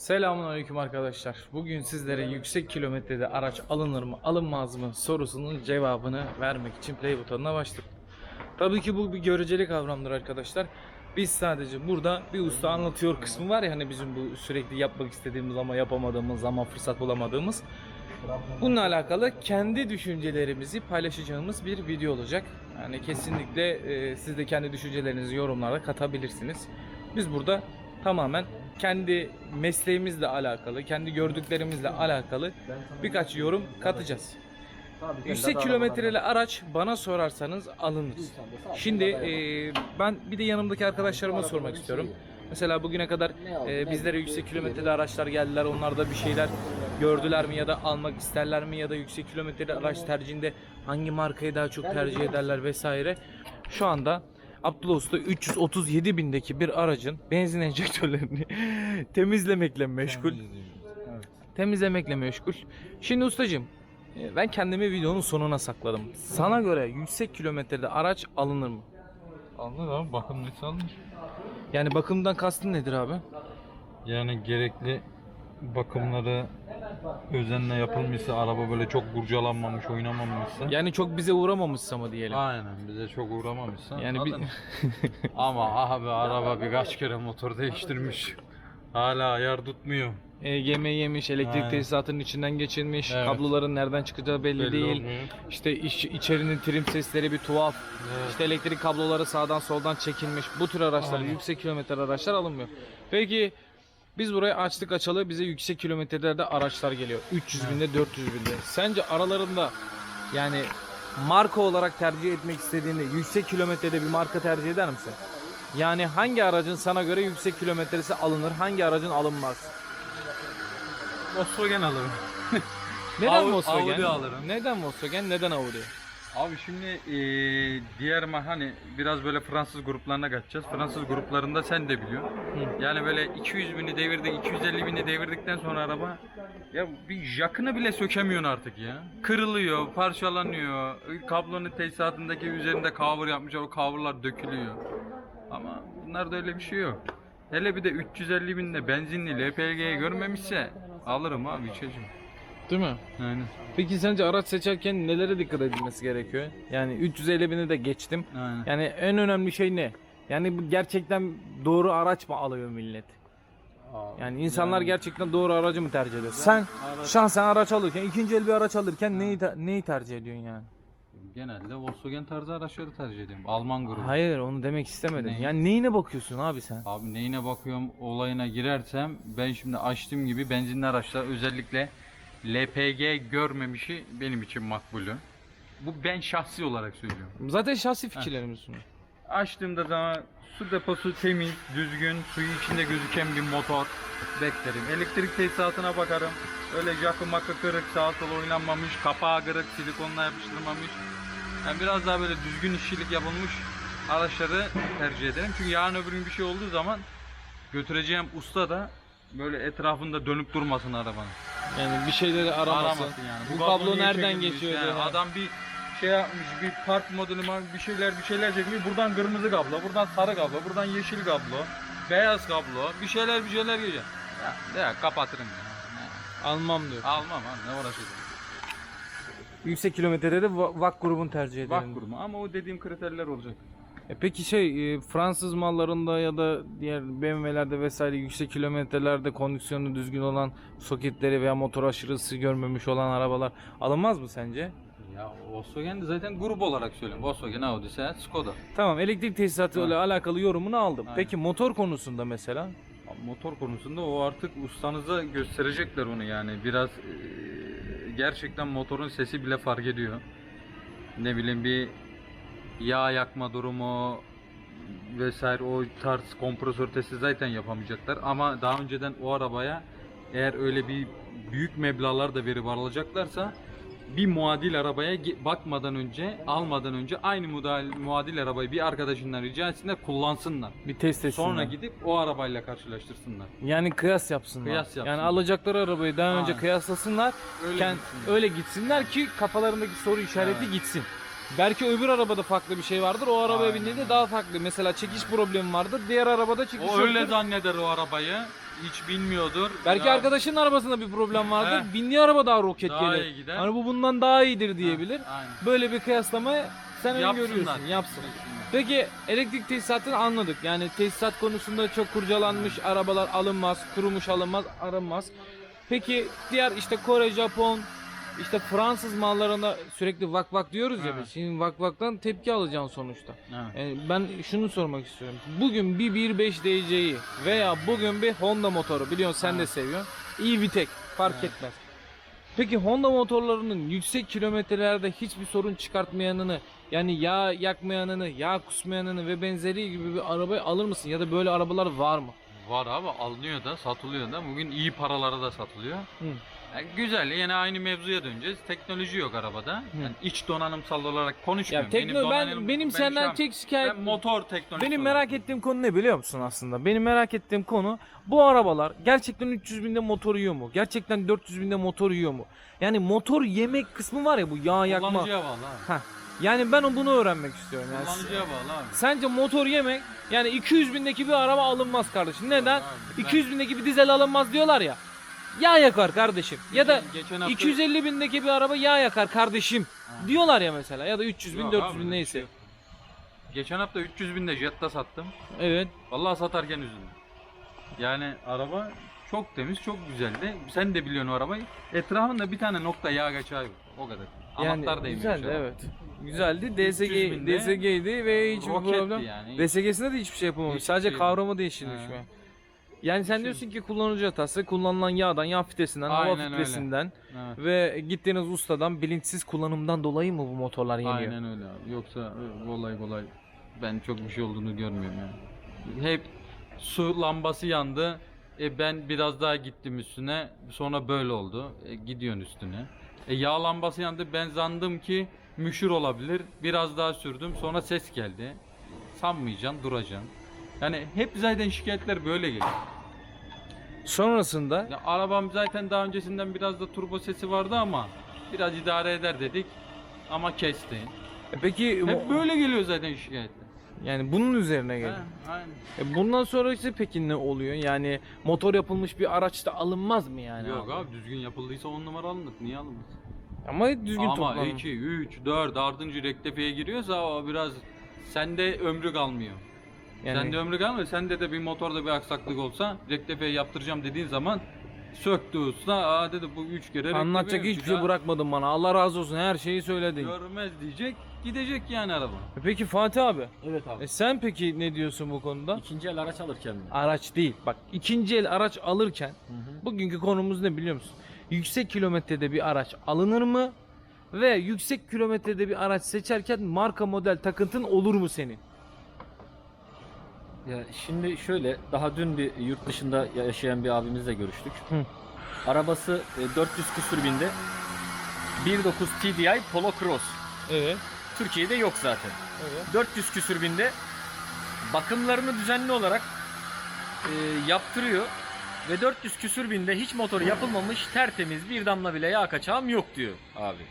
Selamünaleyküm arkadaşlar. Bugün sizlere yüksek kilometrede araç alınır mı alınmaz mı sorusunun cevabını vermek için play butonuna başladık. Tabii ki bu bir göreceli kavramdır arkadaşlar. Biz sadece burada bir usta anlatıyor kısmı var ya hani bizim bu sürekli yapmak istediğimiz ama yapamadığımız zaman fırsat bulamadığımız. Bununla alakalı kendi düşüncelerimizi paylaşacağımız bir video olacak. Yani kesinlikle e, siz de kendi düşüncelerinizi yorumlara katabilirsiniz. Biz burada tamamen kendi mesleğimizle alakalı, kendi gördüklerimizle alakalı birkaç yorum katacağız. Yüksek kilometreli araç bana sorarsanız alınır. Şimdi e, ben bir de yanımdaki arkadaşlarıma sormak istiyorum. Mesela bugüne kadar e, bizlere yüksek kilometreli araçlar geldiler. Onlar da bir şeyler gördüler mi ya da almak isterler mi ya da yüksek kilometreli araç tercihinde hangi markayı daha çok tercih ederler vesaire. Şu anda Abdullah Usta 337 bindeki bir aracın benzin enjektörlerini temizlemekle meşgul. Temizlemekle meşgul. Şimdi ustacığım e, ben kendimi videonun sonuna sakladım. Sana göre yüksek kilometrede araç alınır mı? Alınır abi bakım nesi alınır. Yani bakımdan kastın nedir abi? Yani gerekli bakımları özenle yapılmışsa araba böyle çok kurcalanmamış oynamamışsa. Yani çok bize uğramamışsa mı diyelim? Aynen bize çok uğramamışsa. Yani bir-. Ama abi araba birkaç kere motor değiştirmiş. Hala ayar tutmuyor. EGM yemiş, elektrik Aynen. tesisatının içinden geçilmiş, Evet. kabloların nereden çıkacağı belli, Belli değil. olmuyor. İşte iç, içerinin trim sesleri bir tuhaf. Evet. İşte elektrik kabloları sağdan soldan çekilmiş. Bu tür araçlar, Aynen. yüksek kilometre araçlar alınmıyor. Peki biz burayı açtık açalı bize yüksek kilometrelerde araçlar geliyor. 300 binde, 400 binde. Sence aralarında yani marka olarak tercih etmek istediğinde yüksek kilometrede bir marka tercih eder misin? Yani hangi aracın sana göre yüksek kilometresi alınır, hangi aracın alınmaz? Volkswagen alırım. Neden Volkswagen? Audi alırım. Neden Volkswagen? Neden Audi? Abi şimdi eee, diğer ma- hani biraz böyle Fransız gruplarına kaçacağız. Fransız gruplarında sen de biliyorsun. Yani böyle 200 bini devirdik, 250 bini devirdikten sonra araba ya bir jakını bile sökemiyorsun artık ya. Kırılıyor, parçalanıyor. Kablonun tesisatındaki üzerinde cover yapmışlar, o coverlar dökülüyor. Ama bunlarda öyle bir şey yok. Hele bir de 350 binde benzinli LPG görmemişse alırım abi içeceğim. Değil mi? Yani, Peki sence araç seçerken nelere dikkat edilmesi gerekiyor? Yani 350 bini de geçtim. aynen. Yani en önemli şey ne? Yani bu gerçekten doğru araç mı alıyor millet? Yani insanlar Yani- gerçekten doğru aracı mı tercih ediyor? Sen şahsen araç alırken, ikinci el bir araç alırken neyi te- neyi tercih ediyorsun yani? Genelde Volkswagen tarzı araçları tercih ediyorum. Alman grubu. Hayır, onu demek istemedim. Ne? Yani neyine bakıyorsun abi sen? Abi neyine bakıyorum olayına girersem ben şimdi açtığım gibi benzinli araçlar özellikle LPG görmemişi benim için makbulü. Bu ben şahsi olarak söylüyorum. Zaten şahsi fikirlerimiz sunuyor. Açtığımda zaman su deposu temiz, düzgün, suyu içinde gözüken bir motor beklerim. Elektrik tesisatına bakarım. Öyle jakı makı kırık, sağa sola oynanmamış, kapağı kırık, silikonla yapıştırılmamış. Yani biraz daha böyle düzgün işçilik yapılmış araçları tercih ederim. Çünkü yarın öbür gün bir şey olduğu zaman götüreceğim usta da böyle etrafında dönüp durmasın arabanın. Yani bir şeyleri aramasın. Aramasın yani. Bu kablo kablo niye nereden çekilmiş? geçiyor diye. Adam bir şey yapmış, bir park modeli var, bir şeyler bir şeyler çekmiş. Buradan kırmızı kablo, buradan sarı kablo, buradan yeşil kablo, beyaz kablo, bir şeyler bir şeyler geliyor. Ya, ya kapatırım ya. Almam diyor. Almam abi ne uğraşacağım. Yüksek kilometrede de Va- VAK grubunu tercih ederim. Bak kurma ama o dediğim kriterler olacak. E peki şey e, Fransız mallarında ya da diğer BMW'lerde vesaire yüksek kilometrelerde kondisyonu düzgün olan soketleri veya motor aşırı ısı görmemiş olan arabalar alınmaz mı sence? Ya Volkswagen de zaten grup olarak söylüyorum. Volkswagen, Audi, Seat, Skoda. Tamam elektrik tesisatı ile alakalı yorumunu aldım. Aynen. Peki motor konusunda mesela? Motor konusunda o artık ustanıza gösterecekler onu yani. Biraz eee, gerçekten motorun sesi bile fark ediyor. Ne bileyim bir yağ yakma durumu vesaire o tarz kompresör testi zaten yapamayacaklar. Ama daha önceden o arabaya eğer öyle bir büyük meblağlar da verip alacaklarsa bir muadil arabaya bakmadan önce, almadan önce aynı muadil, muadil arabayı bir arkadaşından rica etsinler, kullansınlar. Bir test etsinler. Sonra gidip o arabayla karşılaştırsınlar. yani kıyas yapsınlar. Kıyas yapsınlar. Yani alacakları arabayı daha önce Aynen. kıyaslasınlar. Öyle Kend- gitsinler. öyle gitsinler ki kafalarındaki soru işareti Evet. gitsin. Belki öbür arabada farklı bir şey vardır. O arabaya Aynen. bindiğinde daha farklı. Mesela çekiş problemi vardır. Diğer arabada çekiş O öyle yoktur. zanneder o arabayı. hiç bilmiyordur. Belki Ya, arkadaşının arabasında bir problem vardır. Heh. Bindiği araba daha roket Daha gelir. iyi gider. Hani bu bundan daha iyidir diyebilir. Aynen. Böyle bir kıyaslama sen Yapsınlar. öngörüyorsun. Yapsın. Peki elektrik tesisatını anladık. Yani tesisat konusunda çok kurcalanmış arabalar alınmaz, kurumuş alınmaz, arınmaz. Peki diğer işte Kore, Japon, işte Fransız mallarına sürekli vak vak diyoruz ya Evet. biz. Şimdi vak vaktan tepki alacaksın sonuçta. Evet. Yani ben şunu sormak istiyorum. Bugün bir 1.5 DC'yi veya bugün bir Honda motoru biliyorsun sen de seviyorsun. İyi Vitek fark Evet. etmez. Peki Honda motorlarının yüksek kilometrelerde hiçbir sorun çıkartmayanını yani yağ yakmayanını, yağ kusmayanını ve benzeri gibi bir arabayı alır mısın? Ya da böyle arabalar var mı? Var abi alınıyor da satılıyor da. Bugün iyi paralara da satılıyor. Hı. Yani güzel yine aynı mevzuya döneceğiz. Teknoloji yok arabada. Yani iç donanımsal olarak Ya konuşmuyorum. tekno ben donanım- benim ben senden an- tek şikayet ben motor teknolojisi Benim olarak merak ettiğim konu ne biliyor musun aslında? Benim merak ettiğim konu bu arabalar gerçekten 300 binde motor yiyor mu? Gerçekten 400 binde motor yiyor mu? Yani motor yemek kısmı var ya bu yağ yakma. Kullanıcıya bağlı abi. Heh. Yani ben bunu öğrenmek istiyorum. Yani Kullanıcıya bağlı abi. Sence motor yemek yani 200 bindeki bir araba alınmaz kardeşim. Neden? Abi, ben- 200 bindeki bir dizel alınmaz diyorlar ya. Yağ yakar kardeşim. Ya da geçen hafta 250 bindeki bir araba yağ yakar kardeşim. Diyorlar ya mesela ya da 300 bin Yok 400 abi, bin öyle bir neyse. şey yok. Geçen hafta 300 binde Jetta sattım. Evet. Vallahi satarken üzüldüm. Yani araba çok temiz, çok güzeldi. Sen de biliyorsun o arabayı. Etrafında bir tane nokta yağ kaçağı yok. O kadar. Anahtar değmiyor. Güzeldi evet. Güzeldi. DSG, 300 binde DSG'ydi ve hiçbir Roketti problem. yani. DSG'sinde de hiçbir şey yapılmamış. Hiçbir Sadece şey yok. kavramı değiştirilmiş Ha. mi? Yani sen diyorsun ki kullanıcı hatası kullanılan yağdan, yağ filtresinden, hava Aynen öyle. filtresinden Evet. ve gittiğiniz ustadan bilinçsiz kullanımdan dolayı mı bu motorlar yeniyor? Aynen öyle abi. Yoksa e, kolay kolay ben çok bir şey olduğunu görmüyorum yani. Hep su lambası yandı. E ben biraz daha gittim üstüne. Sonra böyle oldu. E, gidiyorsun üstüne. E, yağ lambası yandı. Ben zandım ki müşür olabilir. Biraz daha sürdüm. Sonra ses geldi. Sanmayacaksın, duracaksın. Yani hep zaten şikayetler böyle geliyor. Sonrasında Ya, arabam zaten daha öncesinden biraz da turbo sesi vardı ama biraz idare eder dedik. Ama kesti. e peki Hep mo- böyle geliyor zaten şikayetler. yani bunun üzerine gel. Ha, aynen. E bundan sonrası peki ne oluyor? Yani motor yapılmış bir araçta alınmaz mı yani? Yok abi düzgün yapıldıysa 10 numara alınır. Niye alınmaz? Ama düzgün Ama toplanmış. 2, 3, 4 ardınca rektifiye giriyorsa o biraz sende ömrü kalmıyor. Yani Sende ömrü kalmıyor. Sende de bir motorda bir aksaklık olsa rektifiye yaptıracağım dediğin zaman söktü usta. Aa dedi bu 3 kere anlatacak hiçbir Bir şey bırakmadın bana. Allah razı olsun her şeyi söyledin. Görmez diyecek. Gidecek yani araba. E Peki Fatih abi. Evet abi. E sen peki ne diyorsun bu konuda? İkinci el araç alırken mi? Araç değil. Bak ikinci el araç alırken Hı hı. bugünkü konumuz ne biliyor musun? Yüksek kilometrede bir araç alınır mı? Ve yüksek kilometrede bir araç seçerken marka model takıntın olur mu senin? Ya şimdi şöyle daha dün bir yurt dışında yaşayan bir abimizle görüştük. Hı. Arabası e, 400 küsür binde 1.9 TDI Polo Cross. Evet. Türkiye'de yok zaten. Evet. 400 küsür binde bakımlarını düzenli olarak e, yaptırıyor ve 400 küsür binde hiç motor yapılmamış tertemiz bir damla bile yağ kaçağım yok diyor abi.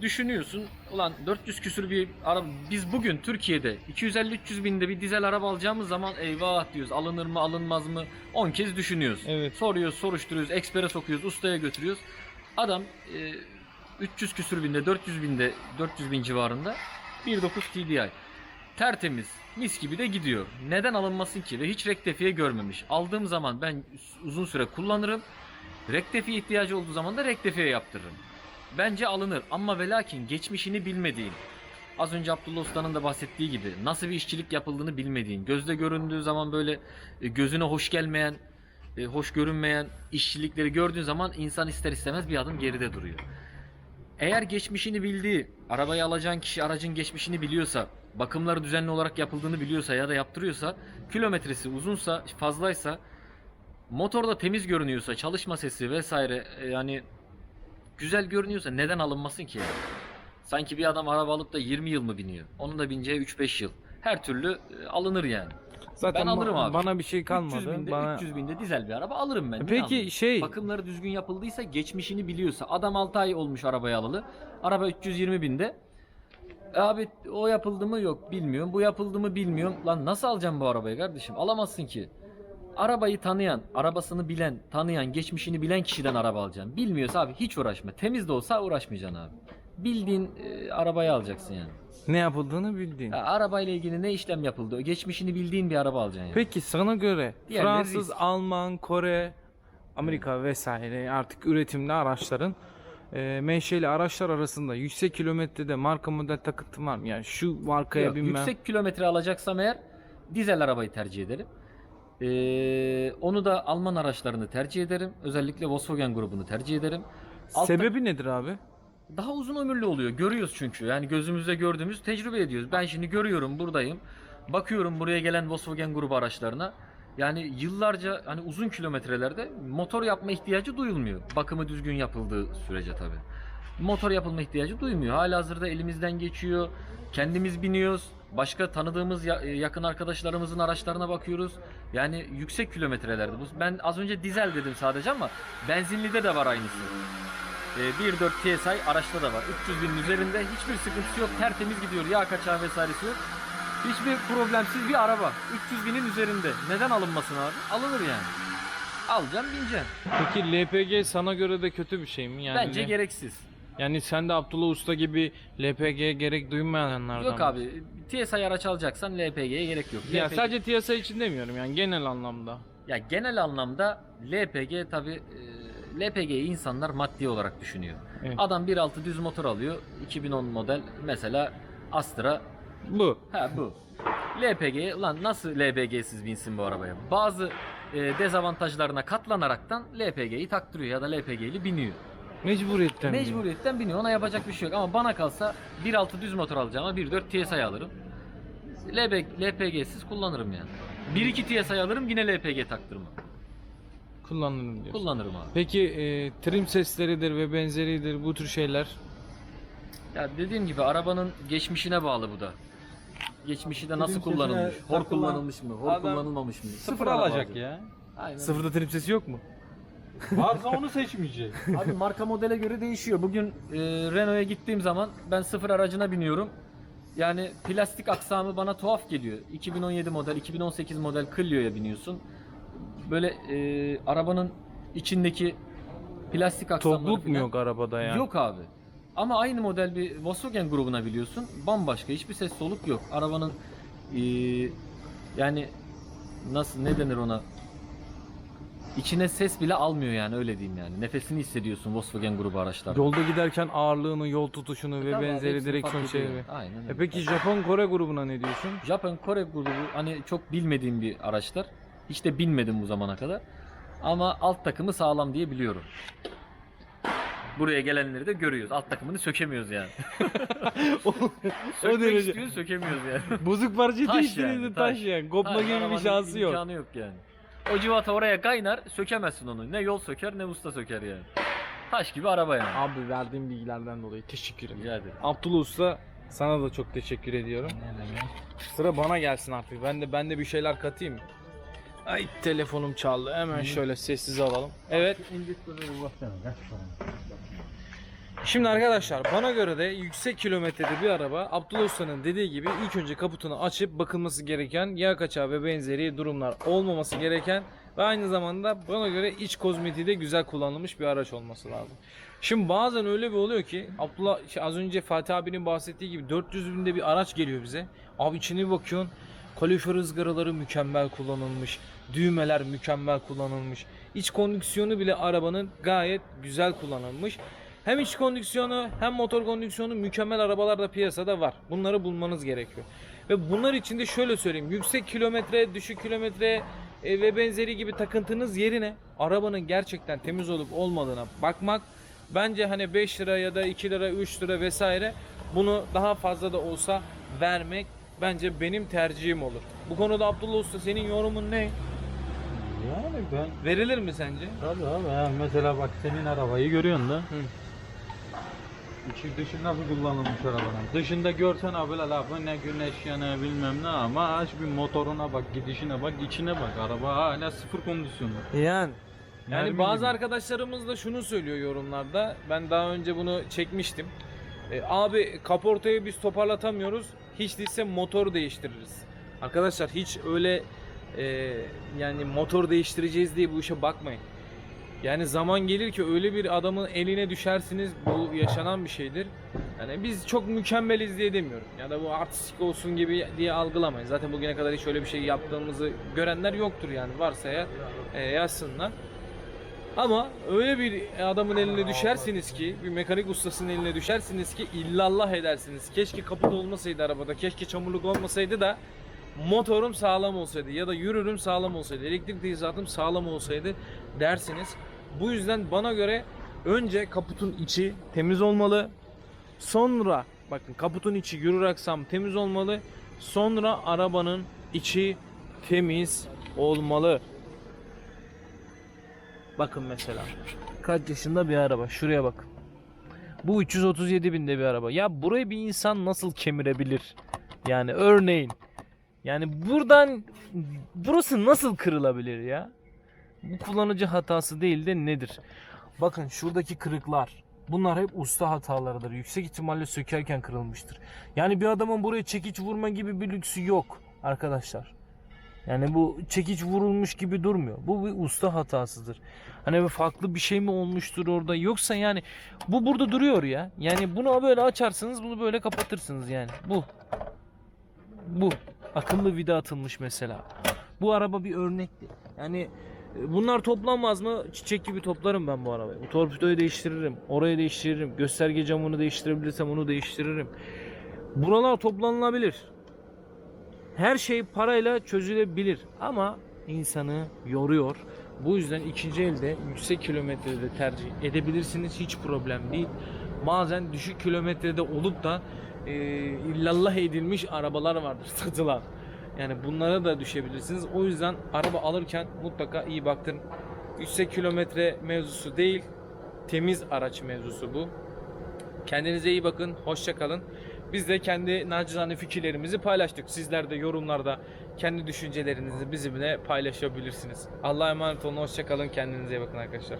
Düşünüyorsun ulan 400 küsür bir araba biz bugün Türkiye'de 250-300 binde bir dizel araba alacağımız zaman eyvah diyoruz alınır mı alınmaz mı 10 kez düşünüyoruz. Evet. Soruyoruz soruşturuyoruz ekspere sokuyoruz ustaya götürüyoruz. Adam e, 300 küsür binde 400 binde 400 bin civarında 1.9 TDI. Tertemiz mis gibi de gidiyor. Neden alınmasın ki ve hiç rektifiye görmemiş. Aldığım zaman ben uzun süre kullanırım. Rektifiye ihtiyacı olduğu zaman da rektifiye yaptırırım. Bence alınır ama ve lakin geçmişini bilmediğin, az önce Abdullah Usta'nın da bahsettiği gibi nasıl bir işçilik yapıldığını bilmediğin, gözde göründüğü zaman böyle e, gözüne hoş gelmeyen, e, hoş görünmeyen işçilikleri gördüğün zaman insan ister istemez bir adım geride duruyor. Eğer geçmişini bildiği, arabayı alacağın kişi aracın geçmişini biliyorsa, bakımları düzenli olarak yapıldığını biliyorsa ya da yaptırıyorsa, kilometresi uzunsa, fazlaysa, motorda temiz görünüyorsa, çalışma sesi vesaire e, yani güzel görünüyorsa neden alınmasın ki? Sanki bir adam araba alıp da 20 yıl mı biniyor? Onun da bineceği 3-5 yıl. Her türlü e, alınır yani. Zaten Ben alırım abi. bana bir şey kalmadı. 300 binde, bana... 300 binde dizel bir araba alırım ben. niye Peki almayayım? şey Bakımları düzgün yapıldıysa, geçmişini biliyorsa. Adam 6 ay olmuş arabayı alalı. Araba 320 binde. E Abi o yapıldı mı yok bilmiyorum. Bu yapıldı mı bilmiyorum. Lan nasıl alacağım bu arabayı kardeşim? Alamazsın ki. Arabayı tanıyan, arabasını bilen, tanıyan, geçmişini bilen kişiden araba alacaksın. Bilmiyorsa abi hiç uğraşma. Temiz de olsa uğraşmayacaksın abi. Bildiğin e, arabayı alacaksın yani. Ne yapıldığını bildiğin. Ya, arabayla ilgili ne işlem yapıldı, geçmişini bildiğin bir araba alacaksın yani. Peki sana göre Diğerleri Fransız, risk. Alman, Kore, Amerika vesaire artık üretimli araçların e, menşeli araçlar arasında yüksek kilometrede marka model takıntı var mı? Yani şu markaya Yok, binmem. yüksek kilometre alacaksam eğer dizel arabayı tercih ederim. Ee, onu da Alman araçlarını tercih ederim. Özellikle Volkswagen grubunu tercih ederim. Altta- Sebebi nedir abi? daha uzun ömürlü oluyor. Görüyoruz çünkü. Yani gözümüzde gördüğümüz tecrübe ediyoruz. Ben şimdi görüyorum buradayım. Bakıyorum buraya gelen Volkswagen grubu araçlarına. Yani yıllarca hani uzun kilometrelerde motor yapma ihtiyacı duyulmuyor. Bakımı düzgün yapıldığı sürece tabii. Motor yapılma ihtiyacı duymuyor. Halihazırda elimizden geçiyor. Kendimiz biniyoruz. Başka tanıdığımız ya- yakın arkadaşlarımızın araçlarına bakıyoruz. Yani yüksek kilometrelerde. Bu- Ben az önce dizel dedim sadece ama benzinlide de var aynısı. Ee, 1.4 TSI araçta da var. 300 binin üzerinde hiçbir sıkıntısı yok. Tertemiz gidiyor. Yağ kaçağı vesairesi yok. Hiçbir problemsiz bir araba. 300 binin üzerinde. Neden alınmasın abi? Alınır yani. Alacaksın bineceksin. Peki LPG sana göre de kötü bir şey mi? Yani Bence ne- gereksiz. Yani sen de Abdullah Usta gibi LPG'ye gerek duymayanlardan Yok abi. TSI araç alacaksan LPG'ye gerek yok. Ya LPG sadece TSA için demiyorum yani genel anlamda. Ya genel anlamda LPG tabi LPG'yi insanlar maddi olarak düşünüyor. Evet. Adam 1.6 düz motor alıyor. 2010 model mesela Astra Bu. Ha bu. LPG lan nasıl LPG'siz binsin bu arabaya? Bazı e, dezavantajlarına katlanaraktan LPG'yi taktırıyor ya da LPG'li biniyor. Mecburiyetten. Mecburiyetten biniyor. Ona yapacak bir şey yok. Ama bana kalsa 1.6 düz motor alacağım ama 1.4 TSI alırım. LP, LPG'siz kullanırım yani. 1.2 TSI alırım yine LPG taktırmam. Kullanırım diyorsun. Kullanırım abi. Peki e, trim sesleridir ve benzeridir bu tür şeyler. Ya dediğim gibi arabanın geçmişine bağlı bu da. Geçmişi de nasıl Trim kullanılmış? sesine Hor takılan kullanılmış mı? Hor adam kullanılmamış mı? Sıfır araba alacak alacak. ya. Aynen. Sıfırda trim sesi yok mu? Varsa onu seçmeyecek. Abi marka modele göre değişiyor. Bugün e, Renault'a gittiğim zaman ben sıfır aracına biniyorum. Yani plastik aksamı bana tuhaf geliyor. 2017 model, 2018 model Clio'ya biniyorsun. Böyle e, arabanın içindeki plastik aksamları Tokluk mu falan- yok arabada yani? Yok abi. Ama aynı model bir Volkswagen grubuna biliyorsun. Bambaşka. Hiçbir ses soluk yok. Arabanın e, yani nasıl ne denir ona? İçine ses bile almıyor yani öyle diyeyim yani. Nefesini hissediyorsun Volkswagen grubu araçlarda. Yolda giderken ağırlığını, yol tutuşunu ve Tabii abi, benzeri hepsini direksiyon fark ediyor. şeyleri. Aynen öyle. E peki Japon Kore grubuna ne diyorsun? Japon Kore grubu hani çok bilmediğim bir araçlar. Hiç de binmedim bu zamana kadar. Ama alt takımı sağlam diye biliyorum. Buraya gelenleri de görüyoruz. Alt takımını sökemiyoruz yani. o, Sökmek derece. istiyoruz sökemiyoruz yani. Bozuk parça Taş değiştirince yani, taş taş. yani. Kopma Hayır, gibi bir arabanın şansı yok. imkanı yok yani. O civata oraya kaynar sökemezsin onu. Ne yol söker ne usta söker yani. Taş gibi araba yani. Abi verdiğim bilgilerden dolayı teşekkür ederim. Rica ederim. Abdullah Usta sana da çok teşekkür ediyorum. Sıra bana gelsin artık. Ben de ben de bir şeyler katayım. Ay telefonum çaldı. Hemen şöyle sessiz alalım. Evet. Şimdi arkadaşlar bana göre de yüksek kilometrede bir araba Abdullah Usta'nın dediği gibi ilk önce kaputunu açıp bakılması gereken yağ kaçağı ve benzeri durumlar olmaması gereken ve aynı zamanda bana göre iç kozmetiği de güzel kullanılmış bir araç olması lazım. Şimdi bazen öyle bir oluyor ki Abdullah şey, az önce Fatih abinin bahsettiği gibi 400 binde bir araç geliyor bize. Abi içine bakıyorsun kalorifer ızgaraları mükemmel kullanılmış. Düğmeler mükemmel kullanılmış. İç kondisyonu bile arabanın gayet güzel kullanılmış. Hem iç kondisyonu hem motor kondisyonu mükemmel arabalar da piyasada var. Bunları bulmanız gerekiyor. Ve bunlar için de şöyle söyleyeyim. Yüksek kilometre, düşük kilometre e, ve benzeri gibi takıntınız yerine arabanın gerçekten temiz olup olmadığına bakmak bence hani 5 lira ya da 2 lira 3 lira vesaire bunu daha fazla da olsa vermek bence benim tercihim olur. Bu konuda Abdullah Usta senin yorumun ne? Yani ben Verilir mi sence? Tabii abi mesela bak senin arabayı görüyorsun da. İçi dışı nasıl kullanılmış arabanın. Dışında görsen abi la lafı ne güneş yanığı bilmem ne ama aç bir motoruna bak gidişine bak içine bak araba hala sıfır kondisyonda. Yani yani Mermi bazı gibi. arkadaşlarımız da şunu söylüyor yorumlarda. Ben daha önce bunu çekmiştim. E, abi kaportayı biz toparlatamıyoruz. Hiç değilse motor değiştiririz. Arkadaşlar hiç öyle e, yani motor değiştireceğiz diye bu işe bakmayın. Yani zaman gelir ki öyle bir adamın eline düşersiniz bu yaşanan bir şeydir. Yani biz çok mükemmeliz diye demiyorum. Ya da bu artistik olsun gibi diye algılamayın. Zaten bugüne kadar hiç öyle bir şey yaptığımızı görenler yoktur yani. Varsa ya e, yazsınlar. Ama öyle bir adamın eline düşersiniz ki, bir mekanik ustasının eline düşersiniz ki illallah edersiniz. Keşke kaput olmasaydı arabada, keşke çamurluk olmasaydı da motorum sağlam olsaydı ya da yürürüm sağlam olsaydı, elektrik tesisatım sağlam olsaydı dersiniz. Bu yüzden bana göre önce kaputun içi temiz olmalı. Sonra bakın kaputun içi yürür aksam temiz olmalı. Sonra arabanın içi temiz olmalı. Bakın mesela. Kaç yaşında bir araba. Şuraya bakın. Bu 337 binde bir araba. Ya burayı bir insan nasıl kemirebilir? Yani örneğin. Yani buradan burası nasıl kırılabilir ya? Bu kullanıcı hatası değil de nedir? Bakın şuradaki kırıklar. Bunlar hep usta hatalarıdır. Yüksek ihtimalle sökerken kırılmıştır. Yani bir adamın buraya çekiç vurma gibi bir lüksü yok arkadaşlar. Yani bu çekiç vurulmuş gibi durmuyor. Bu bir usta hatasıdır. Hani bir farklı bir şey mi olmuştur orada yoksa yani bu burada duruyor ya. Yani bunu böyle açarsınız bunu böyle kapatırsınız yani. Bu. Bu. Akıllı vida atılmış mesela. Bu araba bir örnekti. Yani bunlar toplanmaz mı? Çiçek gibi toplarım ben bu arabayı. Bu torpidoyu değiştiririm. Orayı değiştiririm. Gösterge camını değiştirebilirsem onu değiştiririm. Buralar toplanılabilir. Her şey parayla çözülebilir ama insanı yoruyor. Bu yüzden ikinci elde yüksek kilometrede tercih edebilirsiniz. Hiç problem değil. Bazen düşük kilometrede olup da e, illallah edilmiş arabalar vardır satılan. Yani bunlara da düşebilirsiniz. O yüzden araba alırken mutlaka iyi baktırın. Yüksek kilometre mevzusu değil, temiz araç mevzusu bu. Kendinize iyi bakın, hoşça kalın. Biz de kendi nacizane fikirlerimizi paylaştık. Sizler de yorumlarda kendi düşüncelerinizi bizimle paylaşabilirsiniz. Allah'a emanet olun, hoşça kalın. Kendinize iyi bakın arkadaşlar.